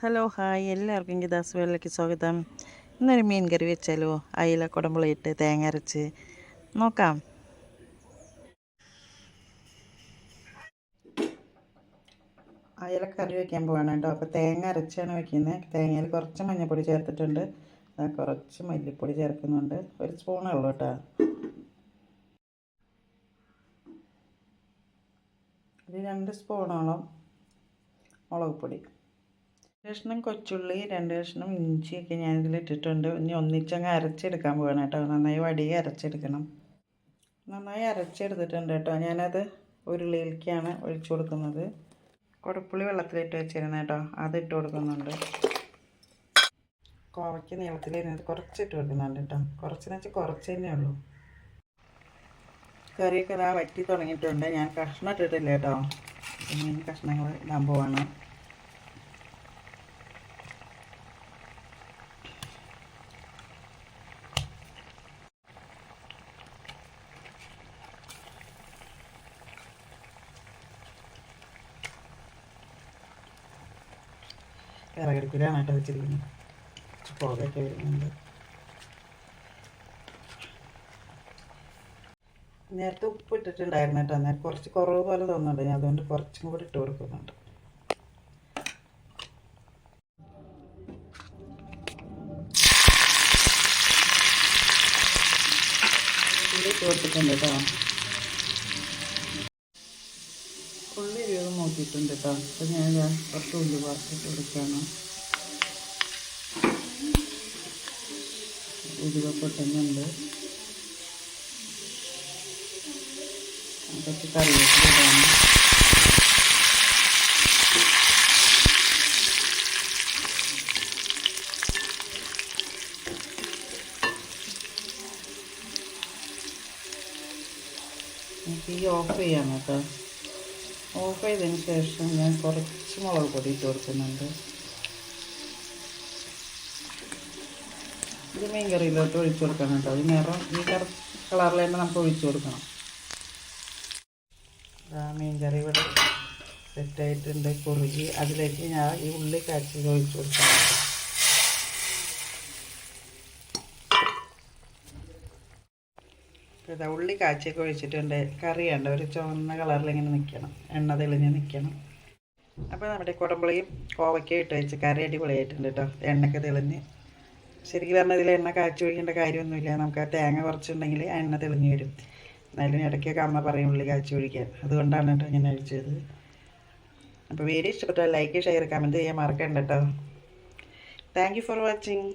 Hello hi. എല്ലാവർക്കും ഗീതാസ് വേളിലേക്ക് സ്വാഗതം. ഇന്നൊരു മീൻ കറി വെച്ചാലോ? അയില കുടമ്പുളിയിട്ട് തേങ്ങ അരച്ച്. നോക്കാം. അയില കറി വെക്കാൻ പോവാണ് കേട്ടോ. അപ്പോൾ തേങ്ങ അരച്ചാണ് വെക്കുന്നത് തേങ്ങയിൽ കുറച്ച് മഞ്ഞൾപ്പൊടി ചേർത്തിട്ടുണ്ട്. കുറച്ച് മല്ലിപ്പൊടി ചേർക്കുന്നുണ്ട്. ഒരു സ്പൂണേ ഉള്ളൂ കേട്ടോ. ഒരു രണ്ട് സ്പൂണോളം മുളക് പൊടി. കഷ്ണം കൊച്ചുള്ളി രണ്ട് കഷ്ണം ഇഞ്ചിയൊക്കെ ഞാനിതിൽ ഇട്ടിട്ടുണ്ട്. ഇനി ഒന്നിച്ചങ്ങ് അരച്ചെടുക്കാൻ പോവാണ് കേട്ടോ. നന്നായി വടിയെ അരച്ചെടുക്കണം. നന്നായി അരച്ചെടുത്തിട്ടുണ്ട് കേട്ടോ. ഞാനത് ഉരുളിയിലേക്കാണ് ഒഴിച്ചു കൊടുക്കുന്നത്. കുടപ്പുള്ളി വെള്ളത്തിലിട്ട് വെച്ചിരുന്നു കേട്ടോ. അത് ഇട്ട് കൊടുക്കുന്നുണ്ട്. കോവയ്ക്ക് നീളത്തിലിരുന്നത് കുറച്ച് ഇട്ട് കൊടുക്കുന്നുണ്ട് കേട്ടോ. കുറച്ചെന്ന് വെച്ചാൽ കുറച്ച് തന്നെ ഉള്ളൂ. കറിയൊക്കെ ഇതാ വറ്റി തുടങ്ങിയിട്ടുണ്ട്. ഞാൻ കഷ്ണം ഇട്ടിട്ടില്ല കേട്ടോ. കഷ്ണങ്ങൾ ഇടാൻ പോവാണ്. വിറകടുപ്പിലാണ് കേട്ടോ വെച്ചിരിക്കുന്നത് പുകയൊക്കെ വരുന്നുണ്ട്. നേരത്തെ ഉപ്പ് ഇട്ടിട്ടുണ്ടായിരുന്നു കേട്ടോ. അന്നേരം കുറച്ച് കുറവ് പോലെ തോന്നുന്നുണ്ട്. ഞാൻ അതുകൊണ്ട് കുറച്ചും കൂടി ഇട്ട് കൊടുക്കുന്നുണ്ട്. ഇട്ട് കൊടുത്തിട്ടുണ്ട് കേട്ടോ. നോക്കിയിട്ടുണ്ട് കേട്ടോ അപ്പം ഞാൻ കുറച്ച് ഉള്ളി വറുത്തിട്ട് കൊടുക്കുകയാണ് ഉലുവ പൊട്ടുന്നുണ്ട് കുറച്ച് കറിവേപ്പില ഇടാണ്. ഓഫ് ചെയ്യാം കേട്ടോ. ഓഫ് ചെയ്തതിന് ശേഷം ഞാൻ കുറച്ച് മുളക് പൊടി ഇട്ട് കൊടുക്കുന്നുണ്ട്. ഇത് മീൻ കറിയിലോട്ട് ഒഴിച്ചു കൊടുക്കണം കേട്ടോ. അത് നിറം ഈ കറ കളറിൽ തന്നെ നമുക്ക് ഒഴിച്ചു കൊടുക്കണം. മീൻ കറി ഇവിടെ സെറ്റായിട്ടുണ്ട് കുറുകി അതിലേക്ക് ഞാൻ ഈ ഉള്ളി കാച്ചി ഒഴിച്ചു കൊടുക്കണം ഇതാ ഉള്ളി കാച്ചിയൊക്കെ ഒഴിച്ചിട്ടുണ്ട്. കറി കണ്ട ഒരു ചുവന്ന കളറിൽ ഇങ്ങനെ നിൽക്കണം എണ്ണ തെളിഞ്ഞ് നിൽക്കണം അപ്പോൾ നമ്മുടെ കുടമ്പളിയും കോവയ്ക്കും ഇട്ട് വെച്ച് കറി അടിപൊളിയായിട്ടുണ്ട് കേട്ടോ എണ്ണയൊക്കെ തെളിഞ്ഞ്. ശരിക്കും പറഞ്ഞാൽ ഇതിൽ എണ്ണ കാച്ചി ഒഴിക്കേണ്ട കാര്യമൊന്നുമില്ല. നമുക്ക് ആ തേങ്ങ കുറച്ചുണ്ടെങ്കിൽ എണ്ണ തെളിഞ്ഞ് വരും. എന്നാലും ഇടയ്ക്കൊക്കെ അമ്മ പറയും ഉള്ളി കാച്ചി ഒഴിക്കാൻ. അതുകൊണ്ടാണ് കേട്ടോ ഇങ്ങനെ അഴിച്ചത് അപ്പോൾ വീഡിയോ ഇഷ്ടപ്പെട്ടാൽ ലൈക്ക് ഷെയർ കമന്റ് ചെയ്യാൻ മറക്കണ്ട കേട്ടോ താങ്ക് യു ഫോർ വാച്ചിങ്.